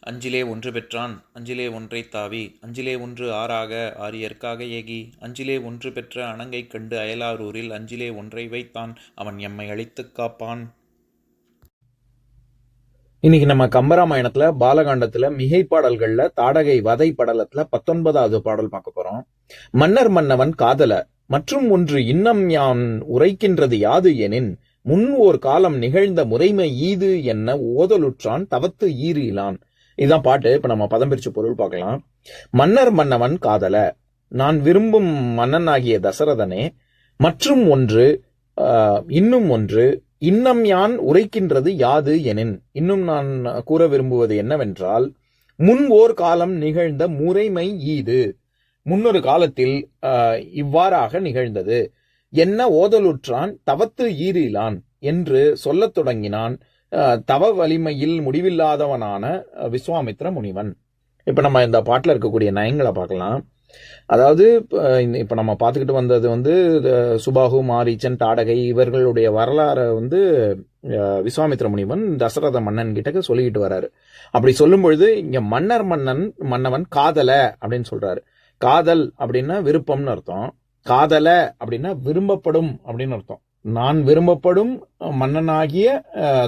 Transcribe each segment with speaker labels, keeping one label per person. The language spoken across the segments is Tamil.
Speaker 1: அஞ்சிலே ஒன்று பெற்றான் அஞ்சிலே ஒன்றை தாவி அஞ்சிலே ஒன்று ஆறாக ஆரியற்காக ஏகி அஞ்சிலே ஒன்று பெற்ற அணங்கை கண்டு அயலாரூரில் அஞ்சிலே ஒன்றை வைத்தான் அவன் எம்மை அழித்துக் காப்பான்.
Speaker 2: இன்னைக்கு நம்ம கம்பராமாயணத்துல பாலகாண்டத்துல மிகை பாடல்கள்ல தாடகை வதை படலத்துல பத்தொன்பதாவது பாடல் பார்க்க போறோம். மன்னர் மன்னவன் காதல மற்றும் ஒன்று இன்னம் யான் உரைக்கின்றது யாது எனின் முன் ஓர் காலம் நிகழ்ந்த முறைமை ஈது என்ன ஓதலுற்றான் தவத்து ஈறிலான். இதுதான் பாட்டு. இப்ப நம்ம பதம் பிரிச்சு பொருள் பார்க்கலாம். மன்னர் மன்னவன் காதல. நான் விரும்பும் மன்னனாகிய தசரதனே மற்றும் ஒன்று இன்னும் ஒன்று இன்னம் யான் உரைக்கின்றது யாது எனின். இன்னும் நான் கூற விரும்புவது என்னவென்றால் முன் ஓர் காலம் நிகழ்ந்த முறைமை ஈது. முன்னொரு காலத்தில் இவ்வாறாக நிகழ்ந்தது. என்ன ஓதலுற்றான் தவத்து ஈரிலான் என்று சொல்லத் தொடங்கினான். தவ வலிமையில் முடிவில்லாதவனான விஸ்வாமித்ர முனிவன். இப்போ நம்ம இந்த பாட்டில் இருக்கக்கூடிய நயங்களை பார்க்கலாம். அதாவது இப்போ இந்த- நம்ம பார்த்துக்கிட்டு வந்தது வந்து சுபாகு மாரீச்சன் தாடகை இவர்களுடைய வரலாறை வந்து விஸ்வாமித்ர முனிவன் தசரத மன்னன் கிட்ட சொல்லிக்கிட்டு வராரு. அப்படி சொல்லும் பொழுது இங்க மன்னர் மன்னன் மன்னவன் காதல அப்படின்னு சொல்றாரு. காதல் அப்படின்னா விருப்பம்னு அர்த்தம். காதல அப்படின்னா விரும்பப்படும் அப்படின்னு அர்த்தம். நான் விரும்பப்படும் மன்னனாகிய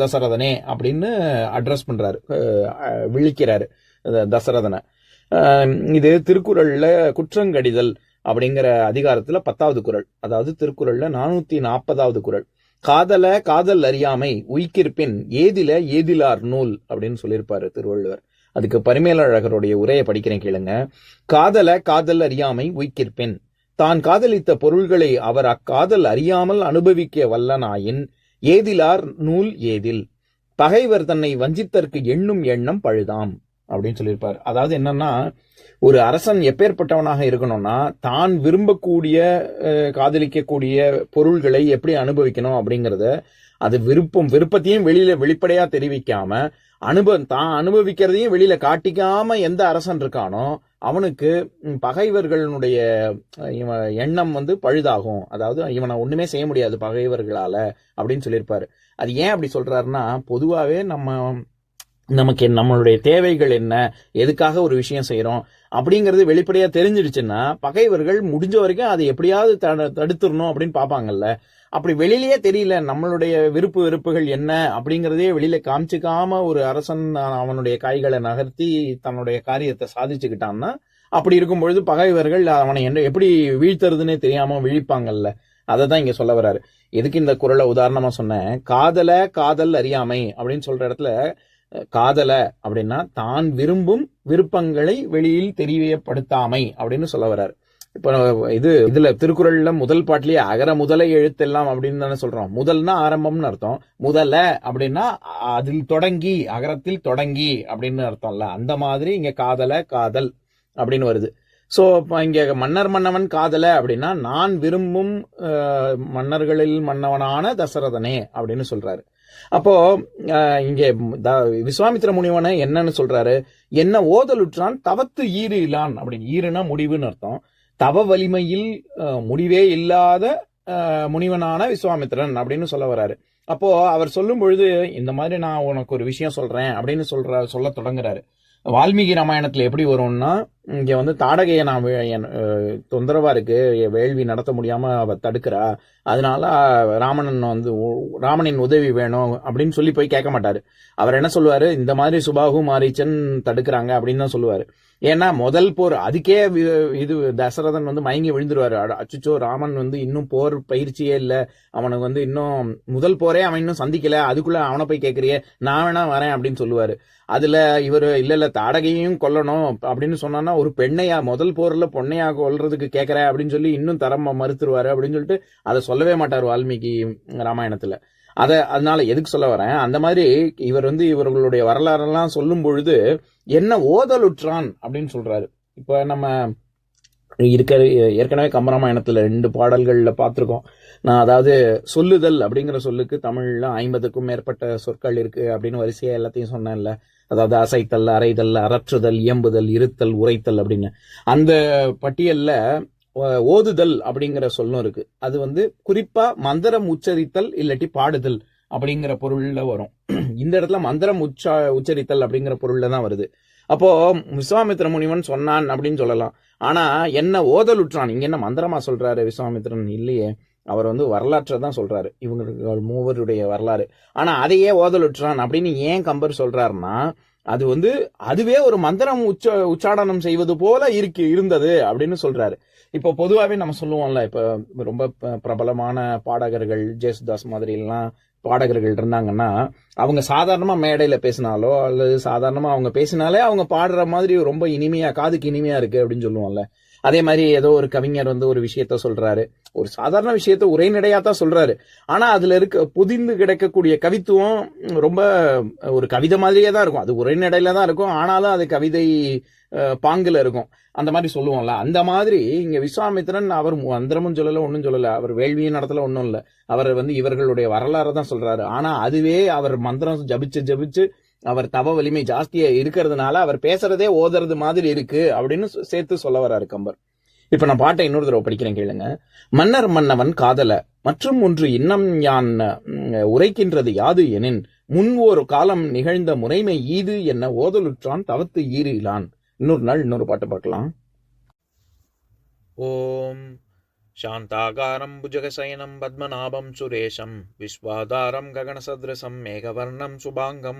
Speaker 2: தசரதனே அப்படின்னு அட்ரஸ் பண்றாரு. விழிக்கிறாரு தசரதனை. இது திருக்குறள்ல குற்றங்கடிதல் அப்படிங்கிற அதிகாரத்துல பத்தாவது குறள். அதாவது திருக்குறள்ல நானூத்தி நாற்பதாவது குறள். காதல காதல் அறியாமை உய்கிற்பின் ஏதில ஏதிலார் நூல் அப்படின்னு சொல்லியிருப்பாரு திருவள்ளுவர். அதுக்கு பரிமேலழகருடைய உரையை படிக்கிறேன் கேளுங்க. காதல காதல் அறியாமை உய்கிற்பின் தான் காதலித்த பொருள்களை அவர் அக்காதல் அறியாமல் அனுபவிக்க வல்லனாயின் ஏதிலார் நூல் ஏதில். பகைவர் தன்னை வஞ்சித்தற்கு எண்ணும் எண்ணம் பழுதாம் அப்படின்னு சொல்லியிருப்பார். அதாவது என்னன்னா ஒரு அரசன் எப்பேற்பட்டவனாக இருக்கணும்னா தான் விரும்பக்கூடிய காதலிக்கக்கூடிய பொருள்களை எப்படி அனுபவிக்கணும் அப்படிங்கிறத அது விருப்பம் விருப்பத்தையும் வெளியில வெளிப்படையா தெரிவிக்காம அனுபவம் தான் அனுபவிக்கிறதையும் வெளியில காட்டிக்காம எந்த அரசன் இருக்கானோ அவனுக்கு பகைவர்களுடைய இவன் எண்ணம் வந்து பழுதாகும். அதாவது இவனை ஒண்ணுமே செய்ய முடியாது பகைவர்களால அப்படின்னு சொல்லியிருப்பாரு. அது ஏன் அப்படி சொல்றாருன்னா பொதுவாகவே நம்ம நமக்கு நம்மளுடைய தேவைகள் என்ன எதுக்காக ஒரு விஷயம் செய்கிறோம் அப்படிங்கிறது வெளிப்படையா தெரிஞ்சிடுச்சுன்னா பகைவர்கள் முடிஞ்ச வரைக்கும் அதை எப்படியாவது தடுத்துடணும் அப்படின்னு பாப்பாங்கல்ல. அப்படி வெளியிலேயே தெரியல நம்மளுடைய விருப்பு வெறுப்புகள் என்ன அப்படிங்கறதே வெளியில காமிச்சுக்காம ஒரு அரசன் அவனுடைய காய்களை நகர்த்தி தன்னுடைய காரியத்தை சாதிச்சுக்கிட்டான்னா அப்படி இருக்கும் பொழுது பகைவர்கள் அவனை என்ன எப்படி வீழ்த்துறதுன்னே தெரியாம விழிப்பாங்கல்ல. அதை தான் இங்க சொல்ல வர்றாரு. எதுக்கு இந்த குரலை உதாரணமா சொன்னேன்? காதல காதல் அறியாமை அப்படின்னு சொல்ற இடத்துல காதல அப்படின்னா தான் விரும்பும் விருப்பங்களை வெளியில் தெரியப்படுத்தாமை அப்படின்னு சொல்ல வர்றாரு. இப்போ இது இதுல திருக்குறள்ல முதல் பாட்டிலேயே அகர முதல எழுத்தெல்லாம் அப்படின்னு தானே சொல்றோம். முதல்னா ஆரம்பம்னு அர்த்தம். முதல அப்படின்னா அதில் தொடங்கி அகரத்தில் தொடங்கி அப்படின்னு அர்த்தம்ல. அந்த மாதிரி இங்க காதல காதல் அப்படின்னு வருது. சோ இப்போ இங்க மன்னர் மன்னவன் காதல அப்படின்னா நான் விரும்பும் மன்னர்களில் மன்னவனான தசரதனே அப்படின்னு சொல்றாரு. அப்போ இங்கே த- விஸ்வாமித்திர முனிவனை என்னன்னு சொல்றாரு? என்ன ஓதலுற்றான் தவத்து ஈறு இலான் அப்படின்னு. ஈறுனா முடிவுன்னு அர்த்தம். தவ வலிமையில் முடிவே இல்லாத முனிவனான விஸ்வாமித்திரன் அப்படின்னு சொல்ல வர்றாரு அப்போ அவர் சொல்லும் பொழுது இந்த மாதிரி நான் உனக்கு ஒரு விஷயம் சொல்றேன் அப்படின்னு சொல்ற சொல்ல தொடங்குறாரு. வால்மீகி ராமாயணத்தில் எப்படி வரும்னா இங்கே வந்து தாடகையை நான் தொந்தரவாக என், இருக்கு. என் வேள்வி நடத்த முடியாமல் அவள் தடுக்கிறா. அதனால ராமணன் வந்து ராமனின் உதவி வேணும் அப்படின்னு சொல்லி போய் கேட்க மாட்டார். அவர் என்ன சொல்லுவார்? இந்த மாதிரி சுபாகு மாரீச்சன் தடுக்கிறாங்க அப்படின்னு தான் சொல்லுவார். ஏன்னா முதல் போர் அதுக்கே வி- இது தசரதன் வந்து மயங்கி விழுந்துருவாரு. அச்சுச்சோ ராமன் வந்து இன்னும் போர் பயிற்சியே இல்ல. அவனுக்கு வந்து இன்னும் முதல் போரே அவன் இன்னும் சந்திக்கல. அதுக்குள்ள அவனை போய் கேட்கறியே நான் வேணா வரேன் அப்படின்னு சொல்லுவாரு. அதுல இவர் இல்ல இல்ல தாடகையும் கொல்லணும். அப்படின்னு சொன்னான்னா ஒரு பெண்ணையா முதல் போர்ல பொண்ணையா கொல்றதுக்கு கேட்கற அப்படின்னு சொல்லி இன்னும் தரம் மறுத்துருவாரு அப்படின்னு சொல்லிட்டு அதை சொல்லவே மாட்டார் வால்மீகி ராமாயணத்துல. அதை அதனால எதுக்கு சொல்ல வரேன்? அந்த மாதிரி இவர் வந்து இவர்களுடைய வரலாறெல்லாம் சொல்லும் பொழுது என்ன ஓதலுற்றான்? அப்படின்னு சொல்றாரு. இப்போ நம்ம இருக்கிற ஏற்கனவே கம்பராமாயணத்தில் ரெண்டு பாடல்களில் பார்த்துருக்கோம் நான் அதாவது சொல்லுதல் அப்படிங்கிற சொல்லுக்கு தமிழில் ஐம்பதுக்கும் மேற்பட்ட சொற்கள் இருக்குது அப்படின்னு வரிசையாக எல்லாத்தையும் சொன்னேன்ல. அதாவது அசைத்தல் அரைதல் அரற்றுதல் இயம்புதல் இருத்தல் உரைத்தல் அப்படின்னு. அந்த பட்டியலில் ஓதுதல் அப்படிங்கிற சொல்லும் இருக்கு. அது வந்து குறிப்பா மந்திரம் உச்சரித்தல் இல்லாட்டி பாடுதல் அப்படிங்கிற பொருள்ல வரும். இந்த இடத்துல மந்திரம் உச்சா உச்சரித்தல் அப்படிங்கிற பொருள்ல தான் வருது. அப்போ விஸ்வாமித்திர முனிவன் சொன்னான் அப்படின்னு சொல்லலாம். ஆனா என்ன ஓதலுற்றான் இங்க என்ன மந்திரமா சொல்றாரு விஸ்வாமித்திரன் இல்லையே. அவர் வந்து வரலாற்றை தான் சொல்றாரு. இவங்க மூவருடைய வரலாறு. ஆனா அதையே ஓதலுற்றான் அப்படின்னு ஏன் கம்பர் சொல்றாருன்னா அது வந்து அதுவே ஒரு மந்திரம் உச்ச உச்சாடனம் செய்வது போல இருக்கு இருந்தது அப்படின்னு சொல்றாரு. இப்போ பொதுவாகவே நம்ம சொல்லுவோம்ல இப்போ ரொம்ப ப- பிரபலமான பாடகர்கள் ஜேசுதாஸ் மாதிரி எல்லாம் பாடகர்கள் இருந்தாங்கன்னா அவங்க சாதாரணமா மேடையில பேசினாலோ அல்லது சாதாரணமா அவங்க பேசினாலே அவங்க பாடுற மாதிரி ரொம்ப இனிமையா காதுக்கு இனிமையா இருக்கு அப்படின்னு சொல்லுவோம்ல. அதே மாதிரி ஏதோ ஒரு கவிஞர் வந்து ஒரு விஷயத்த சொல்றாரு. ஒரு சாதாரண விஷயத்த உரைநடையா தான் சொல்றாரு. ஆனா அதுல இருக்க புதிந்து கிடைக்கக்கூடிய கவித்துவம் ரொம்ப ஒரு கவிதை மாதிரியே தான் இருக்கும். அது உரைநடையில தான் இருக்கும். ஆனாலும் அது கவிதை பாங்குல இருக்கும். அந்த மாதிரி சொல்லுவோம்ல. அந்த மாதிரி இங்க விஸ்வாமித்திரன் அவர் மந்திரமும் சொல்லல ஒன்றும் சொல்லல. அவர் வேள்வியும் நடத்தல ஒன்றும் இல்லை. அவர் வந்து இவர்களுடைய வரலாறை தான் சொல்றாரு. ஆனா அதுவே அவர் மந்திரம் ஜபிச்சு ஜபிச்சு அவர் தவ வலிமை ஜாஸ்தியா இருக்கிறதுனால அவர் பேசுறதே ஓதுறது மாதிரி இருக்கு அப்படின்னு சொ- சேர்த்து சொல்ல வர்றாரு கம்பர் இப்ப நான் பாட்டை இன்னொரு தடவை படிக்கிறேன் கேளுங்க மன்னர் மன்னவன் காதல மற்றும் ஒன்று இன்னம் யான் ம், உரைக்கின்றது யாது எனின் முன் ஒரு காலம் நிகழ்ந்த முறைமை ஈது என்ன ஓதலுற்றான் தவத்து ஈரிலான் இன்னொரு நாள் இன்னொரு பாட்டு பார்க்கலாம்
Speaker 1: ॐ शान्ताकारं भुजगशयनं पद्मनाभं सुरेशं विश्वाधारं गगनसदृशं मेघवर्णं शुभाङ्गं